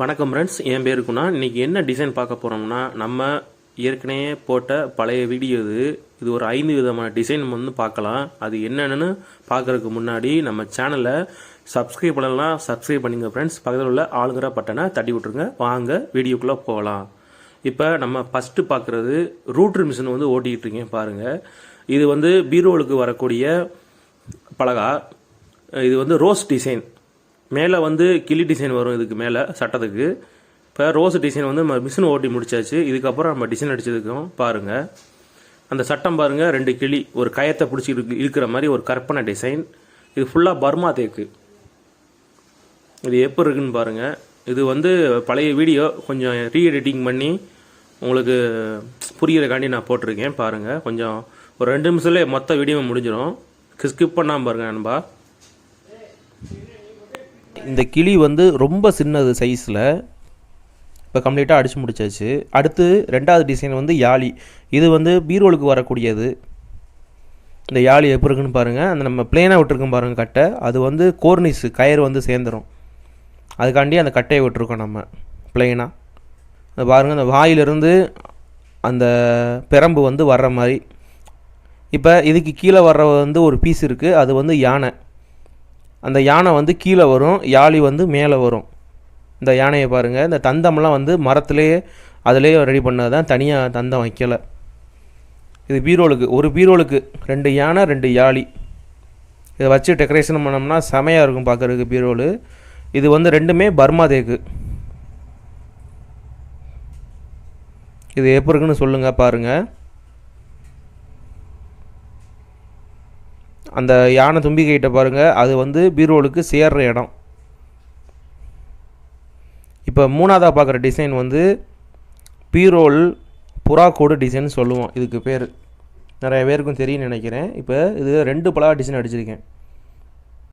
வணக்கம் ஃப்ரெண்ட்ஸ் என் பேர் குணா. இன்றைக்கி என்ன டிசைன் பார்க்க போகிறோம்னா நம்ம ஏற்கனவே போட்ட பழைய வீடியோ இது. இது ஒரு ஐந்து விதமான டிசைன் வந்து பார்க்கலாம். அது என்னென்னு பார்க்கறதுக்கு முன்னாடி நம்ம சேனலை சப்ஸ்கிரைப் பண்ணலாம். சப்ஸ்கிரைப் பண்ணுங்க ஃப்ரெண்ட்ஸ் பக்கத்தில் உள்ள ஆளுங்கிற பட்டனை தட்டி விட்ருங்க வாங்க வீடியோக்குள்ளே போகலாம். இப்போ நம்ம ஃபஸ்ட்டு பார்க்குறது ரூட்ரு மிஷின் வந்து ஓட்டிக்கிட்டு இருக்கீங்க பாருங்கள் இது வந்து பீரோலுக்கு வரக்கூடிய பலகா. இது வந்து ரோஸ் டிசைன் மேலே வந்து கிளி டிசைன் வரும் இதுக்கு மேலே சட்டத்துக்கு. இப்போ ரோஸ் டிசைன் வந்து நம்ம மிஷின் ஓட்டி முடிச்சாச்சு. இதுக்கப்புறம் நம்ம டிசைன் அடித்ததுக்கும் பாருங்கள் அந்த சட்டம் பாருங்கள் ரெண்டு கிளி ஒரு கயத்தை பிடிச்சி இருக்கு மாதிரி ஒரு கற்பனை டிசைன். இது ஃபுல்லாக பர்மா தேக்கு. இது எப்போ இருக்குன்னு பாருங்கள் இது வந்து பழைய வீடியோ கொஞ்சம் ரீ எடிட்டிங் பண்ணி உங்களுக்கு புரிகிறக்காண்டி நான் போட்டிருக்கேன் பாருங்கள் கொஞ்சம் ஒரு ரெண்டு நிமிஷத்துல மொத்த வீடியோ முடிஞ்சிடும் ஸ்கிப் பண்ணாமல் பாருங்கள் நண்பா. இந்த கிளி வந்து ரொம்ப சின்னது சைஸில் இப்போ கம்ப்ளீட்டாக அடித்து முடிச்சாச்சு. அடுத்து ரெண்டாவது டிசைன் வந்து யாழி. இது வந்து பீரோலுக்கு வரக்கூடியது. இந்த யாழி எப்படி இருக்குன்னு பாருங்கள் அந்த நம்ம பிளேனாக விட்டுருக்கோம் பாருங்கள் கட்டை. அது வந்து கோர்னிஸு கயிறு வந்து சேர்ந்துடும் அதுக்காண்டி அந்த கட்டையை விட்டுருக்கோம் நம்ம பிளெயினாக அது பாருங்கள் அந்த வாயிலிருந்து அந்த பெரம்பு வந்து வர்ற மாதிரி. இப்போ இதுக்கு கீழே வர்ற வந்து ஒரு பீஸ் இருக்குது அது வந்து யானை. அந்த யானை வந்து கீழே வரும் யாழி வந்து மேலே வரும். இந்த யானையை பாருங்கள் இந்த தந்தம்லாம் வந்து மரத்துலேயே அதிலேயே ரெடி பண்ணது தான் தனியாக தந்தம் வைக்கலை. இது பீரோலுக்கு ஒரு பீரோலுக்கு ரெண்டு யானை ரெண்டு யாழி. இதை வச்சு டெக்கரேஷன் பண்ணோம்னா செமையாக இருக்கும் பார்க்குறதுக்கு பீரோலு இது வந்து ரெண்டுமே பர்மா தேக்கு. இது எப்படி இருக்குன்னு சொல்லுங்கள் பாருங்கள் அந்த யானை தும்பிக்கைகிட்ட பாருங்கள் அது வந்து பீரோலுக்கு சேர்ற இடம். இப்போ மூணாவதாக பார்க்குற டிசைன் வந்து பீரோல் புறாக்கோடு டிசைன் சொல்லுவோம். இதுக்கு பேர். நிறைய பேருக்கும் தெரியும்னு நினைக்கிறேன். இப்போ இது ரெண்டு பலா டிசைன் அடிச்சிருக்கேன்.